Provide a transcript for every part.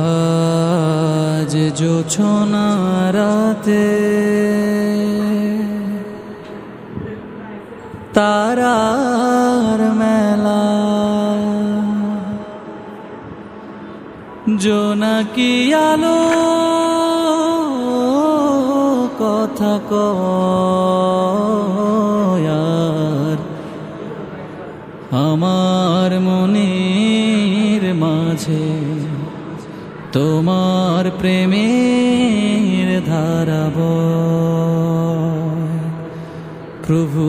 আজ জোছনা রাতে তারার মেলা। জোনাকি আলো কথা কয়ার আমার মনের মাঝে? তোমার প্রেমের ধারাব প্রভু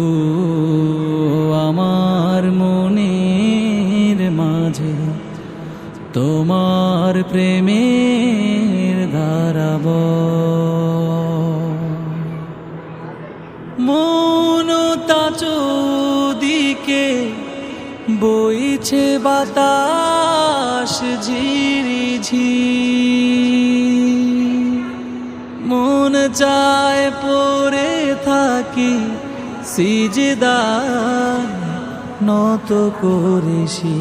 আমার মনের মাঝে তোমার প্রেমের ধারাব মনতা চৌদিকে বইছে বাতাস ঝিরি ঝি মন চায় পরে থাকি সিজদা নত করেছি।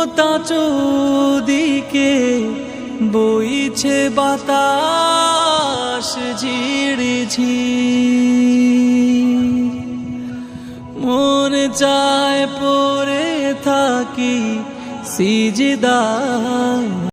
মনতা চৌদিকে বইছে বাতাস ঝিড়ি ঝি মন চায় পরে থাকি সিজদা